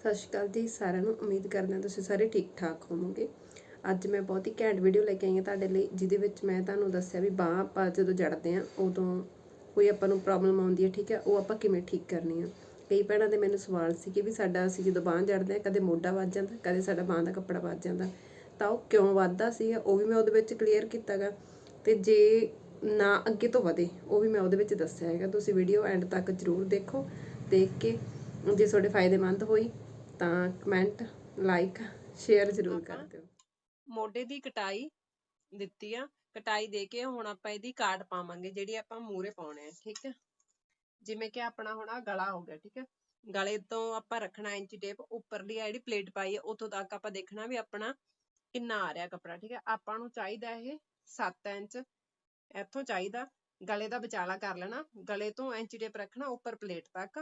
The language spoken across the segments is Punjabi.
ਸਤਿ ਸ਼੍ਰੀ ਅਕਾਲ ਜੀ, ਸਾਰਿਆਂ ਨੂੰ ਉਮੀਦ ਕਰਦੇ ਹਾਂ ਤੁਸੀਂ ਸਾਰੇ ਠੀਕ ਠਾਕ ਹੋਵੋਗੇ। ਅੱਜ ਮੈਂ ਬਹੁਤ ਹੀ ਘੈਂਟ ਵੀਡੀਓ ਲੈ ਕੇ ਆਈ ਹਾਂ ਤੁਹਾਡੇ ਲਈ, ਜਿਹਦੇ ਵਿੱਚ ਮੈਂ ਤੁਹਾਨੂੰ ਦੱਸਿਆ ਵੀ ਬਾਂਹ ਆਪਾਂ ਜਦੋਂ ਜੜਦੇ ਆ ਉਦੋਂ ਕੋਈ ਆਪਾਂ ਨੂੰ ਪ੍ਰੋਬਲਮ ਆਉਂਦੀ ਹੈ, ਠੀਕ ਹੈ, ਉਹ ਆਪਾਂ ਕਿਵੇਂ ਠੀਕ ਕਰਨੀ ਆ। ਕਈ ਭੈਣਾਂ ਦੇ ਮੈਨੂੰ ਸਵਾਲ ਸੀ ਕਿ ਵੀ ਸਾਡਾ ਅਸੀਂ ਜਦੋਂ ਬਾਂਹ ਜੜਦੇ ਆ ਕਦੇ ਮੋਢਾ ਵੱਜ ਜਾਂਦਾ, ਕਦੇ ਸਾਡਾ ਬਾਂਹ ਦਾ ਕੱਪੜਾ ਵੱਜ ਜਾਂਦਾ, ਤਾਂ ਉਹ ਕਿਉਂ ਵੱਧਦਾ ਸੀ ਉਹ ਵੀ ਮੈਂ ਉਹਦੇ ਵਿੱਚ ਕਲੀਅਰ ਕੀਤਾਗਾ? ਤੇ ਜੇ ਨਾ ਅੱਗੇ ਤੋਂ ਵਧੇ, ਉਹ ਵੀ ਮੈਂ ਉਹਦੇ ਵਿੱਚ ਦੱਸਿਆ ਹੈਗਾ। ਤੁਸੀਂ ਵੀਡੀਓ ਐਂਡ ਤੱਕ ਜ਼ਰੂਰ ਦੇਖੋ, ਦੇਖ ਕੇ, ਜੇ ਤੁਹਾਡੇ ਫਾਇਦੇਮੰਦ ਹੋਈ ਤਾਂ ਕਮੈਂਟ ਲਾਈਕ ਸ਼ੇਅਰ ਜ਼ਰੂਰ ਕਰ ਦਿਓ। ਮੋਢੇ ਦੀ ਕਟਾਈ ਦਿੱਤੀ ਆ। ਕਟਾਈ ਦੇ ਕੇ ਹੁਣ ਆਪਾਂ ਇਹਦੀ ਕਾਟ ਪਾਵਾਂਗੇ ਜਿਹੜੀ ਆਪਾਂ ਮੂਰੇ ਪਾਉਣੇ ਆ ਠੀਕ ਹੈ ਜਿਵੇਂ ਕਿ ਆਪਣਾ ਹੁਣ ਆਹ ਗਲਾ ਹੋ ਗਿਆ ਠੀਕ ਹੈ ਗਲੇ ਤੋਂ ਆਪਾਂ ਰੱਖਣਾ ਇੰਚੀ ਟੇਪ ਉੱਪਰਲੀ ਆ ਜਿਹੜੀ ਪਲੇਟ ਪਾਈ ਹੈ ਉੱਥੋਂ ਤੱਕ ਆਪਾਂ ਦੇਖਣਾ ਵੀ ਆਪਣਾ ਕਿੰਨਾ ਆ ਰਿਹਾ ਕੱਪੜਾ ਠੀਕ ਹੈ ਆਪਾਂ ਨੂੰ ਚਾਹੀਦਾ ਇਹ 7 ਇੰਚ ਇੱਥੋਂ ਚਾਹੀਦਾ। ਗਲੇ ਦਾ ਵਿਚਾਲਾ ਕਰ ਲੈਣਾ। ਗਲੇ ਤੋਂ ਇੰਚੀ ਟੇਪ ਰੱਖਣਾ ਉੱਪਰ ਪਲੇਟ ਤੱਕ।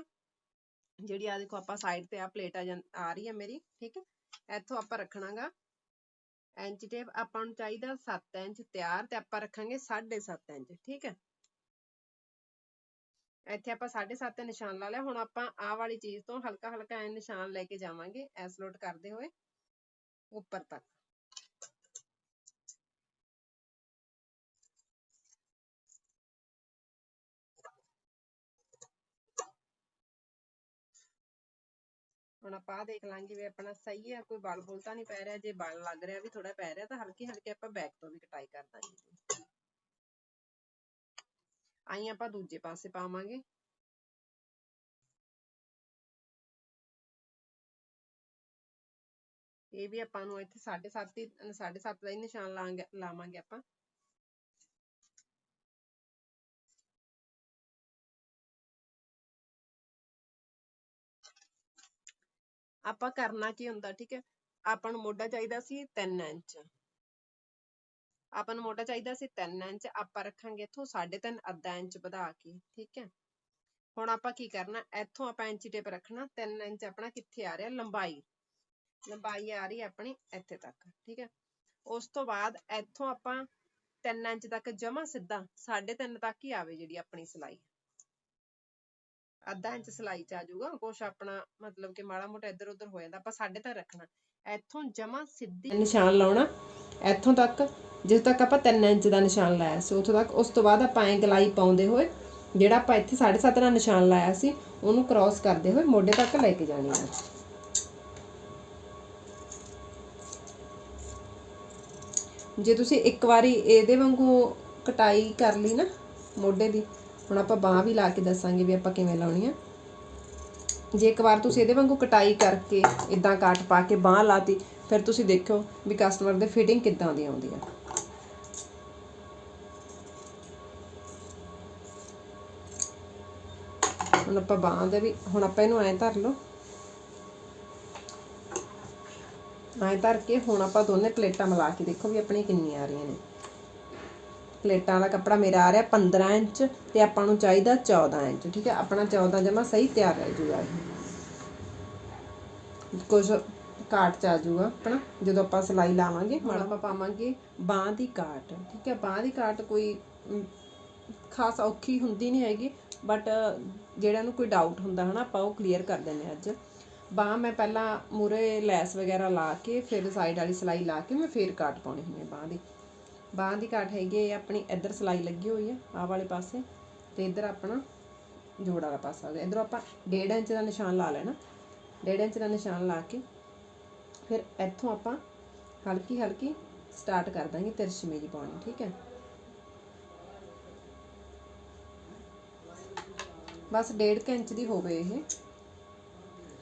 ਜਿਹੜੀ ਆ ਦੇਖੋ ਆਪਾਂ ਸਾਈਡ ਤੇ ਆ ਪਲੇਟ ਆ ਆ ਰਹੀ ਹੈ ਮੇਰੀ, ਠੀਕ ਹੈ? ਇੱਥੋਂ ਆਪਾਂ ਰੱਖਣਾਗਾ। ਇੰਚ ਟੇਪ ਆਪਾਂ ਨੂੰ ਚਾਹੀਦਾ 7 ਇੰਚ ਤਿਆਰ ਤੇ ਆਪਾਂ ਰੱਖਾਂਗੇ 7.5 ਇੰਚ, ਠੀਕ ਹੈ? ਇੱਥੇ ਆਪਾਂ 7.5 ਤੇ ਨਿਸ਼ਾਨ ਲਾ ਲਿਆ। ਹੁਣ ਆਪਾਂ ਆਹ ਵਾਲੀ ਚੀਜ਼ ਤੋਂ ਹਲਕਾ ਹਲਕਾ ਐ ਨਿਸ਼ਾਨ ਲੈ ਕੇ ਜਾਵਾਂਗੇ ਐਸਲੋਟ ਕਰਦੇ ਹੋਏ, ਉੱਪਰ ਤੱਕ। ਹੁਣ ਆਪਾਂ ਦੇਖ ਲਾਂਗੇ ਵੀ ਆਪਣਾ ਸਹੀ ਹੈ, ਕੋਈ ਬਲ ਬੁਲ ਤਾਂ ਨਹੀਂ ਪੈ ਰਿਹਾ, ਜੇ ਬਲ ਲੱਗ ਰਿਹਾ ਵੀ ਥੋੜਾ ਪੈ ਰਿਹਾ ਤਾਂ ਹਲਕੀ ਹਲਕੀ ਆਪਾਂ ਬੈਕ ਤੋਂ ਵੀ ਕਟਾਈ ਕਰ ਦਾਂਗੇ। ਆਈ ਆਪਾਂ ਦੂਜੇ ਪਾਸੇ ਪਾਵਾਂਗੇ। ਇਹ ਵੀ ਆਪਾਂ ਨੂੰ ਇੱਥੇ 7.5 ਹੀ 7.5 ਦਾ ਹੀ ਨਿਸ਼ਾਨ ਲਾਂਗੇ, ਲਾਵਾਂਗੇ ਆਪਾਂ। ਆਪਾਂ ਕਰਨਾ ਕੀ ਹੁੰਦਾ, ਠੀਕ ਹੈ? ਆਪਾਂ ਨੂੰ ਮੋਢਾ ਚਾਹੀਦਾ ਸੀ 3 ਇੰਚ। ਆਪਾਂ ਨੂੰ ਮੋਢਾ ਚਾਹੀਦਾ ਸੀ 3 ਇੰਚ, ਆਪਾਂ ਰੱਖਾਂਗੇ ਇੱਥੋਂ 3.5 ਅੱਧਾ ਇੰਚ ਵਧਾ ਕੇ, ਠੀਕ ਹੈ? ਹੁਣ ਆਪਾਂ ਕੀ ਕਰਨਾ, ਇੱਥੋਂ ਆਪਾਂ ਇੰਚੀ ਟੇਪ ਰੱਖਣਾ 3 ਇੰਚ ਆਪਣਾ ਕਿੱਥੇ ਆ ਰਿਹਾ? ਲੰਬਾਈ। ਲੰਬਾਈ ਆ ਰਹੀ ਆਪਣੀ ਇੱਥੇ ਤੱਕ, ਠੀਕ ਹੈ? ਉਸ ਤੋਂ ਬਾਅਦ ਇੱਥੋਂ ਆਪਾਂ 3 ਇੰਚ ਤੱਕ ਜਮਾ ਸਿੱਧਾ 3.5 ਤੱਕ ਹੀ ਆਵੇ ਜਿਹੜੀ ਆਪਣੀ ਸਿਲਾਈ। ਅੱਧਾ ਇੰਚ ਸਿਲਾਈ ਚ ਆ ਜਾਊਗਾ, ਕੁਛ ਆਪਣਾ ਮਤਲਬ ਕਿ ਮਾੜਾ ਮੋਟਾ ਇੱਧਰ ਉੱਧਰ ਹੋ ਜਾਂਦਾ, ਆਪਾਂ ਸਾਢੇ ਤਾਂ ਰੱਖਣਾ। ਇੱਥੋਂ ਜਮਾ ਸਿੱਧੀ ਨਿਸ਼ਾਨ ਲਾਉਣਾ, ਇੱਥੋਂ ਤੱਕ ਜਿਸ ਤੱਕ ਆਪਾਂ 3 ਇੰਚ ਦਾ ਨਿਸ਼ਾਨ ਲਾਇਆ ਸੀ, ਉੱਥੋਂ ਤੱਕ, ਉਸ ਤੋਂ ਬਾਅਦ ਆਪਾਂ ਐਂ ਗਲਾਈ ਪਾਉਂਦੇ ਹੋਏ, ਜਿਹੜਾ ਆਪਾਂ ਇੱਥੇ 7.5 ਦਾ ਨਿਸ਼ਾਨ ਲਾਇਆ ਸੀ, ਉਹਨੂੰ ਕ੍ਰਾਸ ਕਰਦੇ ਹੋਏ ਮੋਢੇ ਤੱਕ ਲੈ ਕੇ ਜਾਣੀ ਆ। ਜੇ ਤੁਸੀਂ ਇੱਕ ਵਾਰੀ ਇਹਦੇ ਵਾਂਗੂ ਕਟਾਈ ਕਰ ਲਈ ਨਾ, ਮੋਢੇ ਦੀ ਹੁਣ ਆਪਾਂ ਬਾਹ ਵੀ ਲਾ ਕੇ ਦੱਸਾਂਗੇ ਵੀ ਆਪਾਂ ਕਿਵੇਂ ਲਾਉਣੀ ਆ। ਜੇ ਇੱਕ ਵਾਰ ਤੁਸੀਂ ਇਹਦੇ ਵਾਂਗੂ ਕਟਾਈ ਕਰਕੇ ਇਦਾਂ ਕਾਟ ਪਾ ਕੇ ਬਾਹ ਲਾਤੀ, ਫਿਰ ਤੁਸੀਂ ਦੇਖੋ ਵੀ ਕਸਟਮਰ ਦੇ ਫਿਟਿੰਗ ਕਿੱਦਾਂ ਦੀ ਆਉਂਦੀ ਆ। ਹੁਣ ਆਪਾਂ ਬਾਹ ਦੇ ਵੀ, ਹੁਣ ਆਪਾਂ ਇਹਨੂੰ ਐਂ ਧਰ ਲਓ। ਐਂ ਧਰ ਕੇ ਹੁਣ ਆਪਾਂ ਦੋਨੇ ਪਲੇਟਾਂ ਮਿਲਾ ਕੇ ਦੇਖੋ ਵੀ ਆਪਣੀ ਕਿੰਨੀਆਂ ਆ ਰਹੀਆਂ ਨੇ। ਪਲੇਟਾਂ ਵਾਲਾ ਕੱਪੜਾ ਮੇਰਾ ਆ ਰਿਹਾ 15 ਇੰਚ ਤੇ ਆਪਾਂ ਨੂੰ ਚਾਹੀਦਾ 14 ਇੰਚ, ਠੀਕ ਹੈ? ਆਪਣਾ 14 ਜਮਾ ਸਹੀ ਤਿਆਰ ਰਹਿ ਜੂਗਾ ਇਹ। ਕੁਝ ਕਾਟ ਚ ਆ ਜੂਗਾ ਆਪਣਾ, ਜਦੋਂ ਆਪਾਂ ਸਿਲਾਈ ਲਾਵਾਂਗੇ ਹੁਣ ਆਪਾਂ ਪਾਵਾਂਗੇ ਬਾਹ ਦੀ ਕਾਟ ਠੀਕ ਹੈ? ਬਾਹ ਦੀ ਕਾਟ ਕੋਈ ਖਾਸ ਔਖੀ ਹੁੰਦੀ ਨਹੀਂ ਹੈਗੀ ਬਟ ਜਿਹੜਾ ਨੂੰ ਕੋਈ ਡਾਊਟ ਹੁੰਦਾ ਹਨਾ, ਆਪਾਂ ਉਹ ਕਲੀਅਰ ਕਰ ਦਿੰਦੇ ਹਾਂ ਅੱਜ। ਬਾਹ ਮੈਂ ਪਹਿਲਾਂ ਮੂਰੇ ਲੈਸ ਵਗੈਰਾ ਲਾ ਕੇ, ਫਿਰ ਸਾਈਡ ਵਾਲੀ ਸਿਲਾਈ ਲਾ ਕੇ, ਮੈਂ ਫੇਰ ਕਾਟ ਪਾਉਣੀ ਹੁੰਦੀ ਹੈ ਬਾਹ ਦੀ। ਬਾਹ ਦੀ ਕਾਟ ਹੈਗੀ ਹੈ ਆਪਣੀ ਇੱਧਰ ਸਿਲਾਈ ਲੱਗੀ ਹੋਈ ਹੈ ਆਹ ਵਾਲੇ ਪਾਸੇ, ਤੇ ਇੱਧਰ ਆਪਣਾ ਜੋੜ ਵਾਲਾ ਪਾਸਾ ਹੋ ਗਿਆ। ਇੱਧਰੋਂ ਆਪਾਂ 1.5 ਇੰਚ ਦਾ ਨਿਸ਼ਾਨ ਲਾ ਲੈਣਾ। 1.5 ਇੰਚ ਦਾ ਨਿਸ਼ਾਨ ਲਾ ਕੇ ਫਿਰ ਇੱਥੋਂ ਆਪਾਂ ਹਲਕੀ ਹਲਕੀ ਸਟਾਰਟ ਕਰ ਦਾਂਗੇ ਤਿਰਛੀ ਜੀ ਪਾਉਣੀ, ਠੀਕ ਹੈ? ਬਸ 1.5 ਇੰਚ ਦੀ ਹੋਵੇ ਇਹ।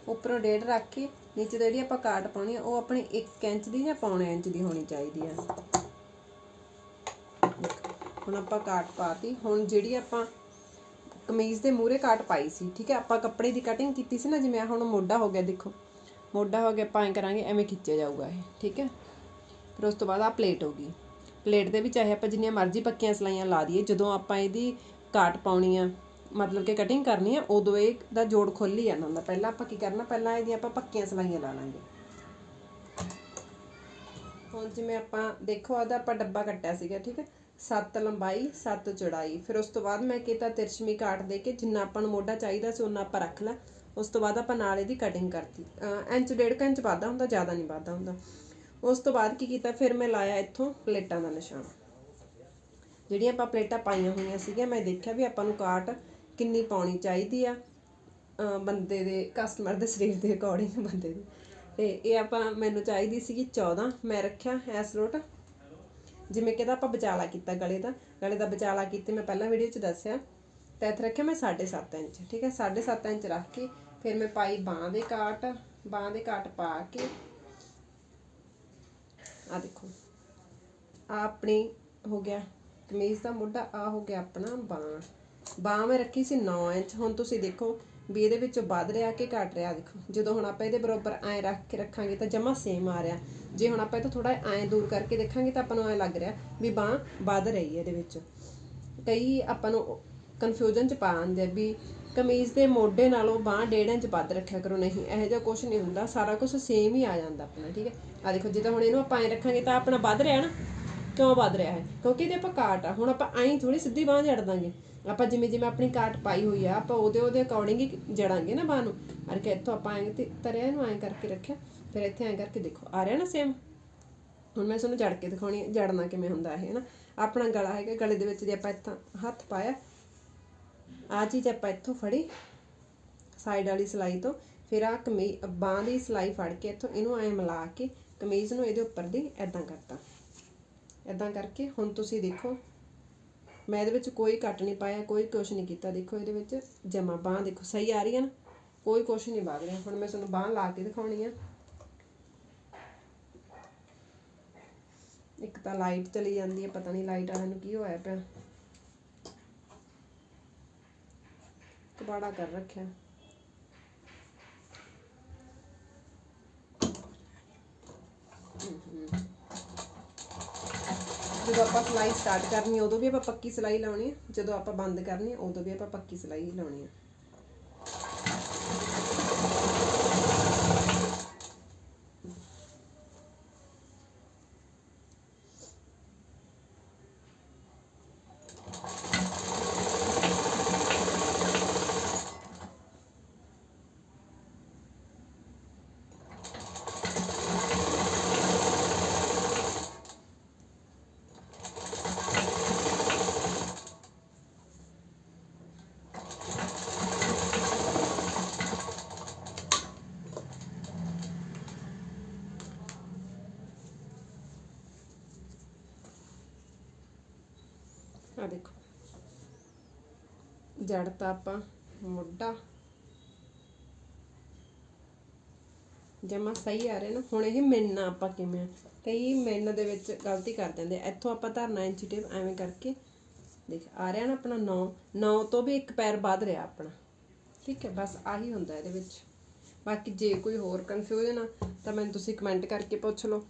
ਉੱਪਰੋਂ 1.5 ਰੱਖ ਕੇ ਨੀਚੇ ਜਿਹੜੀ ਆਪਾਂ ਕਾਟ ਪਾਉਣੀ ਆ, ਉਹ ਆਪਣੀ 1 ਇੰਚ ਦੀ ਜਾਂ ਪੌਣੇ ਇੰਚ ਦੀ ਹੋਣੀ ਚਾਹੀਦੀ ਆ। ਹੁਣ ਆਪਾਂ ਕਾਟ ਪਾਤੀ। ਹੁਣ ਜਿਹੜੀ ਆਪਾਂ ਕਮੀਜ਼ ਦੇ ਮੂਰੇ ਕਾਟ ਪਾਈ ਸੀ, ਠੀਕ ਹੈ? ਆਪਾਂ ਕੱਪੜੇ ਦੀ ਕਟਿੰਗ ਕੀਤੀ ਸੀ ਨਾ, ਜਿਵੇਂ ਹੁਣ ਮੋਢਾ ਹੋ ਗਿਆ, ਦੇਖੋ। ਮੋਢਾ ਹੋ ਗਿਆ, ਆਪਾਂ ਐਂ ਕਰਾਂਗੇ, ਐਵੇਂ ਖਿੱਚਿਆ ਜਾਊਗਾ ਇਹ, ਠੀਕ ਹੈ? ਫਿਰ ਉਸ ਤੋਂ ਬਾਅਦ ਆ ਪਲੇਟ ਹੋ ਗਈ। ਪਲੇਟ ਦੇ ਵੀ ਚਾਹੇ ਆਪਾਂ ਜਿੰਨੀਆਂ ਮਰਜ਼ੀ ਪੱਕੀਆਂ ਸਲਾਈਆਂ ਲਾ ਦਈਏ, ਜਦੋਂ ਆਪਾਂ ਇਹਦੀ ਕਾਟ ਪਾਉਣੀ ਆ, ਮਤਲਬ ਕਿ ਕਟਿੰਗ ਕਰਨੀ ਆ, ਉਦੋਂ ਇਹ ਦਾ ਜੋੜ ਖੁੱਲ ਹੀ ਜਾਂਦਾ। ਹੁੰਦਾ ਪਹਿਲਾਂ ਆਪਾਂ ਕੀ ਕਰਨਾ, ਪਹਿਲਾਂ ਇਹਦੀਆਂ ਆਪਾਂ ਪੱਕੀਆਂ ਸਲਾਈਆਂ ਲਾ ਲਾਂਗੇ। ਹੁਣ ਜਿਵੇਂ ਆਪਾਂ, ਦੇਖੋ ਆਦਾ ਆਪਾਂ ਡੱਬਾ ਕੱਟਿਆ ਸੀਗਾ, ਠੀਕ ਹੈ? 7 ਲੰਬਾਈ 7 ਚੌੜਾਈ। ਫਿਰ ਉਸ ਤੋਂ ਬਾਅਦ ਮੈਂ ਕੀਤਾ ਤਿਰਛਮੀ ਕਾਟ ਦੇ ਕੇ ਜਿੰਨਾ ਆਪਾਂ ਨੂੰ ਮੋਢਾ ਚਾਹੀਦਾ ਸੀ ਉਹਨਾਂ ਆਪਾਂ ਰੱਖ ਲਿਆ। ਉਸ ਤੋਂ ਬਾਅਦ ਆਪਾਂ ਨਾਲ ਇਹਦੀ ਕਟਿੰਗ ਕਰਤੀ। ਇੰਚ, ਡੇਢ ਕੁ ਇੰਚ ਵਾਧਾ ਹੁੰਦਾ, ਜ਼ਿਆਦਾ ਨਹੀਂ ਵਾਧਾ ਹੁੰਦਾ। ਉਸ ਤੋਂ ਬਾਅਦ ਕੀ ਕੀਤਾ, ਫਿਰ ਮੈਂ ਲਾਇਆ ਇੱਥੋਂ ਪਲੇਟਾਂ ਦਾ ਨਿਸ਼ਾਨ। ਜਿਹੜੀਆਂ ਆਪਾਂ ਪਲੇਟਾਂ ਪਾਈਆਂ ਹੋਈਆਂ ਸੀਗੀਆਂ, ਮੈਂ ਦੇਖਿਆ ਵੀ ਆਪਾਂ ਨੂੰ ਕਾਟ ਕਿੰਨੀ ਪਾਉਣੀ ਚਾਹੀਦੀ ਆ ਬੰਦੇ ਦੇ ਕਸਟਮਰ ਦੇ ਸਰੀਰ ਦੇ ਅਕੋਰਡਿੰਗ ਬੰਦੇ ਦੇ। ਤੇ ਇਹ ਆਪਾਂ, ਮੈਨੂੰ ਚਾਹੀਦੀ ਸੀਗੀ 14 ਮੈਂ ਰੱਖਿਆ ਐਸ ਲੋਟ ਜਿਵੇਂ ਕਿ ਇਹਦਾ ਆਪਾਂ ਵਿਚਾਲਾ ਕੀਤਾ ਗਲੇ ਦਾ ਗਲੇ ਦਾ ਵਿਚਾਲਾ ਕੀਤੇ, ਮੈਂ ਪਹਿਲਾਂ ਵੀਡੀਓ 'ਚ ਦੱਸਿਆ। ਤਾਂ ਇੱਥੇ ਰੱਖਿਆ ਮੈਂ 7.5 ਇੰਚ, ਠੀਕ ਹੈ? 7.5 ਇੰਚ ਰੱਖ ਕੇ ਫਿਰ ਮੈਂ ਪਾਈ ਬਾਹਾਂ ਦੇ ਕਾਟ, ਬਾਹਾਂ ਦੇ ਕਾਟ ਪਾ ਕੇ। ਆ ਦੇਖੋ ਆ ਆਪਣੀ ਹੋ ਗਿਆ, ਕਮੀਜ਼ ਦਾ ਮੋਢਾ ਆ ਹੋ ਗਿਆ ਆਪਣਾ ਬਾਂਹ। ਬਾਂਹ ਮੈਂ ਰੱਖੀ ਸੀ 9 ਇੰਚ, ਹੁਣ ਤੁਸੀਂ ਦੇਖੋ ਵੀ ਇਹਦੇ ਵਿੱਚੋਂ ਵੱਧ ਰਿਹਾ ਕਿ ਘਟ ਰਿਹਾ, ਦੇਖੋ। ਜਦੋਂ ਹੁਣ ਆਪਾਂ ਇਹਦੇ ਬਰੋਬਰ ਐਂ ਰੱਖ ਕੇ ਰੱਖਾਂਗੇ ਤਾਂ ਜਮਾ ਸੇਮ ਆ ਰਿਹਾ। ਜੇ ਹੁਣ ਆਪਾਂ ਇਹ ਤੋਂ ਥੋੜਾ ਐਂ ਦੂਰ ਕਰਕੇ ਦੇਖਾਂਗੇ ਤਾਂ ਆਪਾਂ ਨੂੰ ਐਂ ਲੱਗ ਰਿਹਾ ਵੀ ਬਾਂਹ ਵੱਧ ਰਹੀ ਹੈ ਇਹਦੇ ਵਿੱਚ। ਕਈ ਆਪਾਂ ਨੂੰ ਕਨਫਿਊਜ਼ਨ ਚ ਪਾ ਆਂਦੇ ਵੀ ਕਮੀਜ਼ ਦੇ ਮੋਢੇ ਨਾਲੋਂ ਬਾਂਹ ਡੇਢ ਇੰਚ ਵੱਧ ਰੱਖਿਆ ਕਰੋ ਨਹੀਂ, ਇਹੋ ਜਿਹਾ ਕੁਝ ਨਹੀਂ ਹੁੰਦਾ, ਸਾਰਾ ਕੁਝ ਸੇਮ ਹੀ ਆ ਜਾਂਦਾ ਆਪਣਾ, ਠੀਕ ਹੈ? ਆ ਦੇਖੋ ਜਿੱਦਾਂ ਹੁਣ ਇਹਨੂੰ ਆਪਾਂ ਐਂ ਰੱਖਾਂਗੇ ਤਾਂ ਆਪਣਾ ਵੱਧ ਰਿਹਾ ਨਾ, ਕਿਉਂ ਵੱਧ ਰਿਹਾ ਹੈ ਕਿਉਂਕਿ ਇਹਦੇ ਆਪਾਂ ਕਾਟ ਆ, ਹੁਣ ਆਪਾਂ ਐਂ ਥੋੜੀ ਸਿੱਧੀ ਬਾਂਹ ਜੜ ਦਾਂਗੇ। ਆਪਾਂ ਜਿਵੇਂ ਜਿਵੇਂ ਆਪਣੀ ਕਾਟ ਪਾਈ ਹੋਈ ਆ, ਆਪਾਂ ਉਹਦੇ ਉਹਦੇ ਅਕੋਰਡਿੰਗ ਹੀ ਜੜਾਂਗੇ ਨਾ ਬਾਂਹ ਨੂੰ। ਅਰ ਕਿ ਇੱਥੋਂ ਆਪਾਂ ਐਂ ਤੇ ਤਰਿਆ ਇਹਨੂੰ ਐਂ ਕਰਕੇ ਰੱਖਿਆ, ਫਿਰ ਇੱਥੇ ਐਂ ਕਰਕੇ ਦੇਖੋ, ਆ ਰਿਹਾ ਨਾ ਸੇਮ ਹੁਣ ਮੈਂ ਤੁਹਾਨੂੰ ਜੜ ਕੇ ਦਿਖਾਉਣੀ ਹੈ ਜੜਨਾ ਕਿਵੇਂ ਹੁੰਦਾ ਇਹ ਨਾ ਆਪਣਾ ਗਲਾ ਹੈਗਾ, ਗਲੇ ਦੇ ਵਿੱਚ ਜੇ ਆਪਾਂ ਇੱਥਾਂ ਹੱਥ ਪਾਇਆ ਆ ਚੀਜ਼ ਆਪਾਂ ਇੱਥੋਂ ਫੜੀ ਸਾਈਡ ਵਾਲੀ ਸਲਾਈ ਤੋਂ, ਫਿਰ ਆ ਕਮੀ, ਬਾਂਹ ਦੀ ਸਲਾਈ ਫੜ ਕੇ ਇੱਥੋਂ ਇਹਨੂੰ ਐਂ ਮਿਲਾ ਕੇ ਕਮੀਜ਼ ਨੂੰ ਇਹਦੇ ਉੱਪਰ ਦੀ ਐਦਾਂ ਕਰਤਾ। ਐਦਾਂ ਕਰਕੇ ਹੁਣ ਤੁਸੀਂ ਦੇਖੋ ਮੈਂ ਇਹਦੇ ਵਿੱਚ ਕੋਈ ਕੱਟ ਨਹੀਂ ਪਾਇਆ, ਕੋਈ ਕੁਛ ਨਹੀਂ ਕੀਤਾ। ਦੇਖੋ ਇਹਦੇ ਵਿੱਚ ਜਮਾ ਬਾਂਹ ਦੇਖੋ, ਸਹੀ ਆ ਰਹੀ ਹੈ ਨਾ? ਕੋਈ ਕੁਛ ਨਹੀਂ ਵਗ ਰਿਹਾ। ਹੁਣ ਮੈਂ ਤੁਹਾਨੂੰ ਬਾਂਹ ਲਾ ਕੇ ਦਿਖਾਉਣੀ ਆ। ਇੱਕ ਤਾਂ ਲਾਈਟ ਚਲੀ ਜਾਂਦੀ ਹੈ, ਪਤਾ ਨਹੀਂ ਲਾਈਟ ਵਾਲਿਆਂ ਨੂੰ ਕੀ ਹੋਇਆ ਪਿਆ। ਕਬਾੜਾ ਕਰ ਰੱਖਿਆ। ਜਦੋਂ ਆਪਾਂ ਸਿਲਾਈ ਸਟਾਰਟ ਕਰਨੀ ਉਦੋਂ ਵੀ ਆਪਾਂ ਪੱਕੀ ਸਿਲਾਈ ਲਾਉਣੀ ਹੈ ਜਦੋਂ ਆਪਾਂ ਬੰਦ ਕਰਨੀ ਹੈ ਉਦੋਂ ਵੀ ਆਪਾਂ ਪੱਕੀ ਸਿਲਾਈ ਲਾਉਣੀ ਹੈ ਆ ਦੇਖੋ। ਜੜ ਤਾਂ ਆਪਾਂ ਮੁੱਢਾ। ਜਮਾ ਸਹੀ ਆ ਰਿਹਾ ਨਾ। ਹੁਣ ਇਹ ਮਿਲਣਾ ਆਪਾਂ ਕਿਵੇਂ ਕਈ ਮਿਲਣ ਦੇ ਵਿੱਚ ਗਲਤੀ ਕਰ ਦਿੰਦੇ ਇੱਥੋਂ ਆਪਾਂ ਧਰਨਾ ਇੰਚ ਟੇਪ ਐਵੇਂ ਕਰਕੇ ਦੇਖ, ਆ ਰਿਹਾ ਨਾ ਆਪਣਾ 9 9 ਤੋਂ ਵੀ ਇੱਕ ਪੈਰ ਵੱਧ ਰਿਹਾ ਆਪਣਾ। ਠੀਕ ਹੈ, ਬਸ ਆਹੀ ਹੁੰਦਾ ਇਹਦੇ ਵਿੱਚ। ਬਾਕੀ ਜੇ ਕੋਈ ਹੋਰ ਕਨਫਿਊਜ਼ਨ ਆ ਤਾਂ ਮੈਨੂੰ ਤੁਸੀਂ ਕਮੈਂਟ ਕਰਕੇ ਪੁੱਛ ਲਓ।